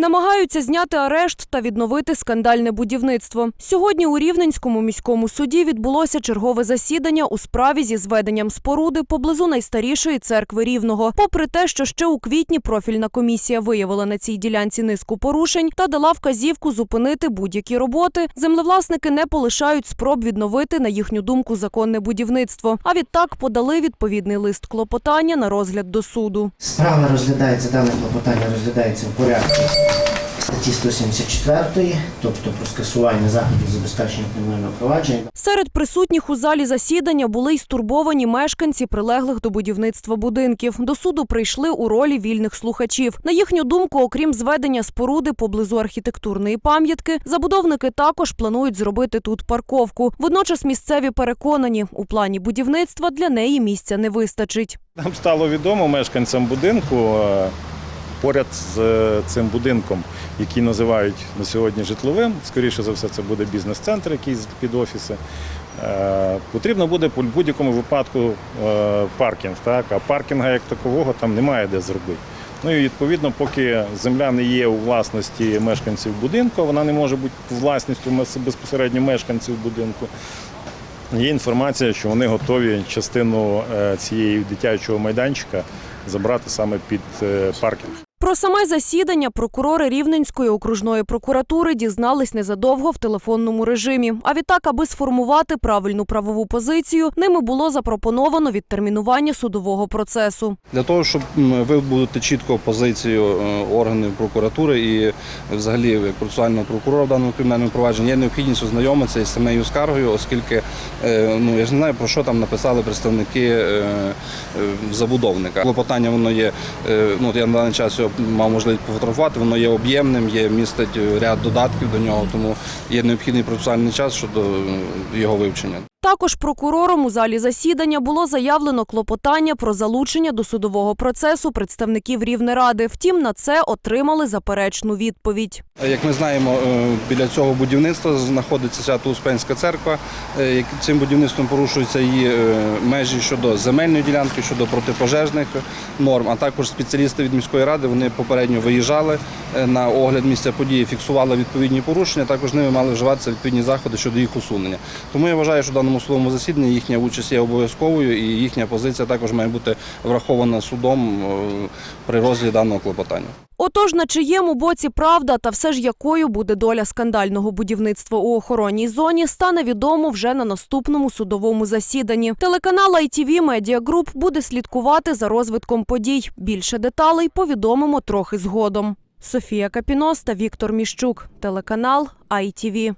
Намагаються зняти арешт та відновити скандальне будівництво. Сьогодні у Рівненському міському суді відбулося чергове засідання у справі зі зведенням споруди поблизу найстарішої церкви Рівного. Попри те, що ще у квітні профільна комісія виявила на цій ділянці низку порушень та дала вказівку зупинити будь-які роботи, землевласники не полишають спроб відновити на їхню думку законне будівництво. А відтак подали відповідний лист клопотання на розгляд до суду. Справа розглядається, дане клопотання розглядається в порядку статті 174, тобто про скасування заходів забезпечення кримінального провадження. Серед присутніх у залі засідання були й стурбовані мешканці прилеглих до будівництва будинків. До суду прийшли у ролі вільних слухачів. На їхню думку, окрім зведення споруди поблизу архітектурної пам'ятки, забудовники також планують зробити тут парковку. Водночас місцеві переконані, у плані будівництва для неї місця не вистачить. Нам стало відомо мешканцям будинку е, поряд з е, цим будинком, який називають на сьогодні житловим. Скоріше за все, це буде бізнес-центр, якийсь під офіси. Е, Потрібно буде по будь-якому випадку е, паркінг, так? а паркінга як такового там немає де зробити. Ну і відповідно, поки земля не є у власності мешканців будинку, вона не може бути власністю безпосередньо мешканців будинку. Є інформація, що вони готові частину цієї дитячого майданчика забрати саме під паркінг. Про саме засідання прокурори Рівненської окружної прокуратури дізнались незадовго в телефонному режимі. А відтак, аби сформувати правильну правову позицію, ними було запропоновано відтермінування судового процесу. Для того, щоб вибудити чітко позицію е, органів прокуратури і взагалі як процесуального прокурора в даному кримінальному провадженні, є необхідність ознайомитися із самою скаргою, оскільки е, ну я ж не знаю про що там написали представники е, забудовника. Клопотання воно є. Ну я на даний час мав можливість пофотографувати, воно є об'ємним, є містить ряд додатків до нього, тому є необхідний процесуальний час щодо е, його вивчення. Також прокурором у залі засідання було заявлено клопотання про залучення до судового процесу представників Рівнеради. Втім, на це отримали заперечну відповідь. Як ми знаємо, е, біля цього будівництва знаходиться Свято-Успенська церква. Е, Цим будівництвом порушуються її е, межі щодо земельної ділянки, щодо протипожежних норм. А також спеціалісти від міської ради вони попередньо виїжджали на огляд місця події, фіксували відповідні порушення. Також ними мали вживатися відповідні заходи щодо їх усунення. Тому я вважаю, що в даному судовому засіданні їхня участь є обов'язковою і їхня позиція також має бути врахована судом е, при розгляді даного клопотання. Отож, на чиєму боці правда та все ж якою буде доля скандального будівництва у охоронній зоні, стане відомо вже на наступному судовому засіданні. Телеканал ITV Media Group буде слідкувати за розвитком подій. Більше деталей повідомимо трохи згодом. Софія Капінос та Віктор Міщук. Телеканал ITV.